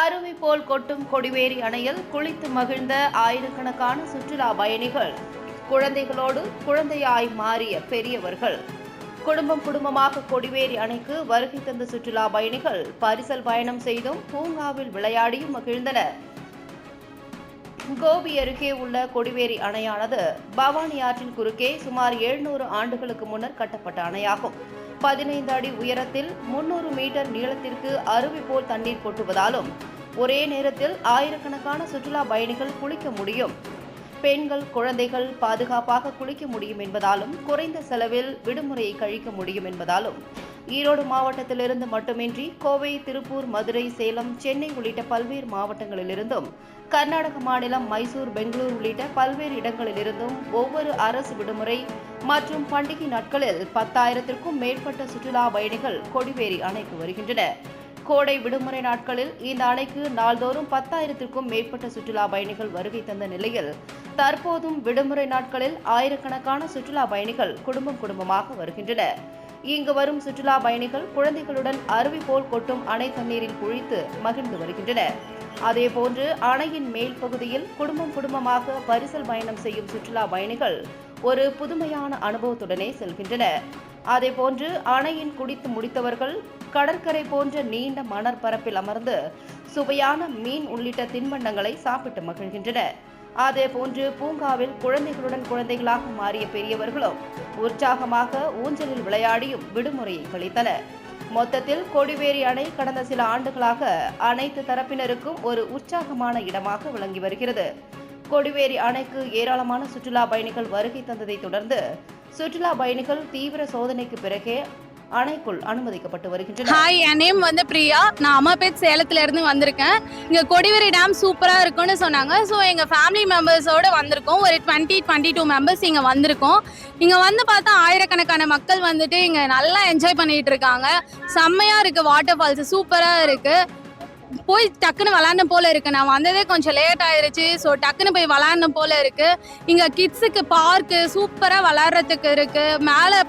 அருவி போல் கொட்டும் கொடிவேரி அணையில் குளித்து மகிழ்ந்த ஆயிரக்கணக்கான சுற்றுலா பயணிகள். குழந்தைகளோடு குழந்தையாய் மாறிய பெரியவர்கள். குடும்பம் குடும்பமாக கொடிவேரி அணைக்கு வருகை தந்த சுற்றுலா பயணிகள் பரிசல் பயணம் செய்தும் பூங்காவில் விளையாடியும் மகிழ்ந்தனர். கோபி அருகே உள்ள கொடிவேரி அணையானது பவானி ஆற்றின் குறுக்கே சுமார் 700 ஆண்டுகளுக்கு முன்னர் கட்டப்பட்ட அணையாகும். பதினைந்து அடி உயரத்தில் முன்னூறு மீட்டர் நீளத்திற்கு அருவி போல் தண்ணீர் கொட்டுவதாலும் ஒரே நேரத்தில் ஆயிரக்கணக்கான சுற்றுலா பயணிகள் குளிக்க முடியும். பெண்கள் குழந்தைகள் பாதுகாப்பாக குளிக்க முடியும் என்பதாலும் குறைந்த செலவில் விடுமுறையை கழிக்க முடியும் என்பதாலும் ஈரோடு மாவட்டத்திலிருந்து மட்டுமின்றி கோவை திருப்பூர் மதுரை சேலம் சென்னை உள்ளிட்ட பல்வேறு மாவட்டங்களிலிருந்தும் கர்நாடக மாநிலம் மைசூர் பெங்களூர் உள்ளிட்ட பல்வேறு இடங்களிலிருந்தும் ஒவ்வொரு அரசு விடுமுறை மற்றும் பண்டிகை நாட்களில் பத்தாயிரத்திற்கும் மேற்பட்ட சுற்றுலா பயணிகள் கொடிவேரி அணைக்கு வருகின்றனர். கோடை விடுமுறை நாட்களில் இந்த அணைக்கு நாள்தோறும் பத்தாயிரத்திற்கும் மேற்பட்ட சுற்றுலா பயணிகள் வருகை தந்த நிலையில் தற்போதும் விடுமுறை நாட்களில் ஆயிரக்கணக்கான சுற்றுலா பயணிகள் குடும்பம் குடும்பமாக வருகின்றனர் இங்கு வரும் சுற்றுலா பயணிகள் குழந்தைகளுடன் அருவி போல் கொட்டும் அணை தண்ணீரில் குளித்து மகிழ்ந்து வருகின்றனர். அதேபோன்று அணையின் மேல் பகுதியில் குடும்பம் குடும்பமாக பரிசல் பயணம் செய்யும் சுற்றுலா பயணிகள் ஒரு புதுமையான அனுபவத்துடனே செல்கின்றனர். அதேபோன்று அணையின் குடித்து முடித்தவர்கள் கடற்கரை போன்ற நீண்ட மணற்பரப்பில் அமர்ந்து சுவையான மீன் உள்ளிட்ட தின்பண்டங்களை சாப்பிட்டு மகிழ்கின்றனர். அதேபோன்று பூங்காவில் குழந்தைகளுடன் குழந்தைகளாக மாறிய பெரியவர்களும் உற்சாகமாக ஊஞ்சலில் விளையாடியும் விடுமுறையை கழித்தனர். மொத்தத்தில் கொடிவேரி அணை கடந்த சில ஆண்டுகளாக அனைத்து தரப்பினருக்கும் ஒரு உற்சாகமான இடமாக விளங்கி வருகிறது. கொடிவேரி அணைக்கு ஏராளமான சுற்றுலா பயணிகள் வருகை தந்ததை தொடர்ந்து சுற்றுலா பயணிகள் தீவிர சோதனைக்கு பிறகே அணைக்குள் அனுமதிக்கப்பட்டு வருகின்றன ஹாய் என் நேம் வந்து பிரியா. நான் அம்மாபேட் சேலத்துல இருந்து வந்திருக்கேன். இங்க கொடிவேரி டேம் சூப்பரா இருக்கும்னு சொன்னாங்க. ஸோ எங்க ஃபேமிலி மெம்பர்ஸோட வந்திருக்கோம். ஒரு டுவெண்ட்டி டுவெண்ட்டி டூ மெம்பர்ஸ் இங்க வந்திருக்கோம். இங்க வந்து பார்த்தா ஆயிரக்கணக்கான மக்கள் வந்துட்டு இங்க நல்லா என்ஜாய் பண்ணிட்டு இருக்காங்க. செம்மையா இருக்கு வாட்டர் ஃபால்ஸ் சூப்பரா இருக்கு. போய் டக்குன்னு விளாட்ணும் போல இருக்கு. நான் வந்ததே கொஞ்சம் லேட் ஆயிருச்சு. ஸோ டக்குன்னு போய் விளாட்ணும் போல இருக்கு. இங்க கிட்ஸுக்கு பார்க்கு சூப்பரா விளாட்றதுக்கு இருக்கு. மேலே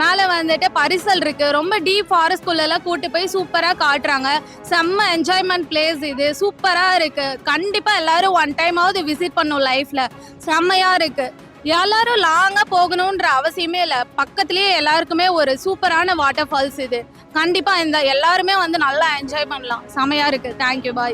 மேலே வந்துட்டு பரிசல் இருக்கு. ரொம்ப டீப் ஃபாரஸ்ட்குள்ளெல்லாம் கூட்டு போய் சூப்பராக காட்டுறாங்க. செம்ம என்ஜாய்மெண்ட் பிளேஸ் இது. சூப்பராக இருக்கு. கண்டிப்பாக எல்லாரும் ஒன் டைமாவது விசிட் பண்ணும் லைஃப்ல செம்மையா இருக்கு. எல்லாரும் லாங்காக போகணுன்ற அவசியமே இல்லை. பக்கத்துலேயே எல்லாருக்குமே ஒரு சூப்பரான வாட்டர் ஃபால்ஸ் இது. கண்டிப்பா இந்த எல்லாருமே வந்து நல்லா என்ஜாய் பண்ணலாம். செமையா இருக்கு. Thank you bye